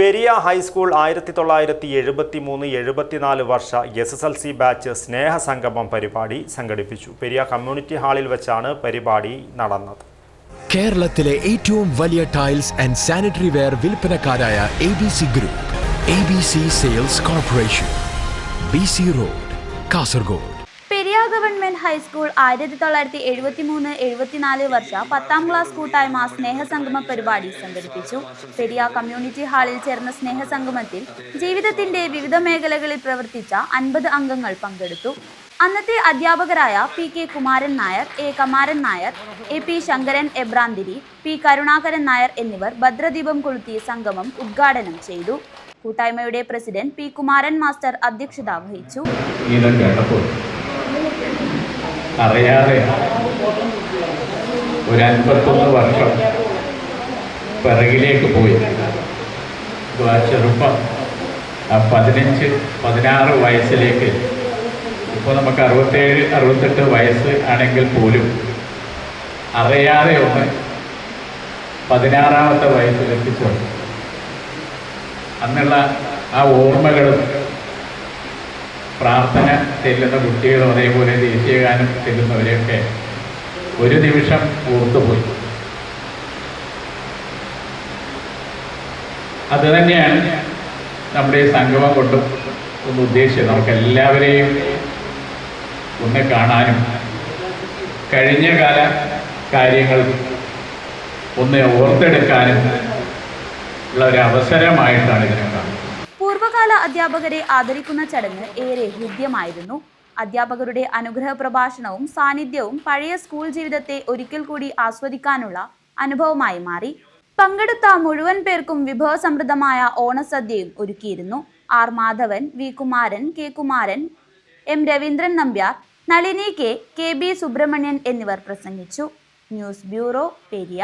Periya high school ആയിരത്തി തൊള്ളായിരത്തി എഴുപത്തി മൂന്ന് എഴുപത്തിനാല് വർഷ S S L C batch സ്നേഹസംഗമം പരിപാടി സംഘടിപ്പിച്ചു. പെരിയ കമ്മ്യൂണിറ്റി ഹാളിൽ വെച്ചാണ് പരിപാടി നടന്നത്. കേരളത്തിലെ ഏറ്റവും വലിയ tiles and sanitary ware വിൽപ്പനക്കാരായ A B C group A B C sales corporation B C road Kasaragod. Government high school ആയിരത്തി തൊള്ളായിരത്തി എഴുപത്തി മൂന്ന് എഴുപത്തിനാല് വർഷ പത്താം ക്ലാസ് കൂട്ടായ്മ സ്നേഹസംഗമ പരിപാടി സംഘടിപ്പിച്ചു. പെരിയ കമ്മ്യൂണിറ്റി ഹാളിൽ ചേർന്ന സ്നേഹസംഗമത്തിൽ ജീവിതത്തിന്റെ വിവിധ മേഖലകളിൽ പ്രവർത്തിച്ച അൻപത് അംഗങ്ങൾ പങ്കെടുത്തു. അന്നത്തെ അധ്യാപകരായ P K Kumaran Nair A Kamaran Nair A P Sankaran Embranthiri P Karunakaran Nair എന്നിവർ ഭദ്രദീപം കൊളുത്തി സംഗമം ഉദ്ഘാടനം ചെയ്തു. കൂട്ടായ്മയുടെ പ്രസിഡന്റ് പി കുമാരൻ മാസ്റ്റർ അധ്യക്ഷത വഹിച്ചു. അറിയാതെ ഒരു അൻപത്തൊന്ന് വർഷം പിറകിലേക്ക് പോയി. ആ ചെറുപ്പം ആ പതിനഞ്ച് പതിനാറ് വയസ്സിലേക്ക്. ഇപ്പോൾ നമുക്ക് അറുപത്തേഴ് അറുപത്തെട്ട് വയസ്സ് ആണെങ്കിൽ പോലും അറിയാതെ ഒന്ന് പതിനാറാമത്തെ വയസ്സിലെത്തിച്ചു അന്നുള്ള ആ ഓർമ്മകളും പ്രാർത്ഥന ചെല്ലുന്ന കുട്ടികളും അതേപോലെ ദേശീയഗാനം ചെല്ലുന്നവരെയൊക്കെ ഒരു നിമിഷം ഓർത്തുപോയി അത് തന്നെയാണ് നമ്മുടെ ഈ സംഗമം കൊണ്ടും ഒന്ന് ഉദ്ദേശിച്ചത്. നമുക്ക് എല്ലാവരെയും ഒന്ന് കാണാനും കഴിഞ്ഞ കാല കാര്യങ്ങൾ ഒന്ന് ഓർത്തെടുക്കാനും ഉള്ള ഒരു അവസരമായിട്ടാണ് ഇതിനെ കാണുന്നത്. പൂർവകാല അധ്യാപകരെ ആദരിക്കുന്ന ചടങ്ങ് ഏറെ ഹൃദ്യമായിരുന്നു. അധ്യാപകരുടെ അനുഗ്രഹ പ്രഭാഷണവും സാന്നിധ്യവും പഴയ സ്കൂൾ ജീവിതത്തെ ഒരിക്കൽ കൂടി ആസ്വദിക്കാനുള്ള അനുഭവമായി മാറി. പങ്കെടുത്ത മുഴുവൻ പേർക്കും വിഭവസമൃദ്ധമായ ഓണസദ്യയും ഒരുക്കിയിരുന്നു. R Madhavan V Kumaran K Kumaran M Raveendran Nambiar Nalini K K B Subrahmanyan എന്നിവർ പ്രസംഗിച്ചു. News bureau Periya.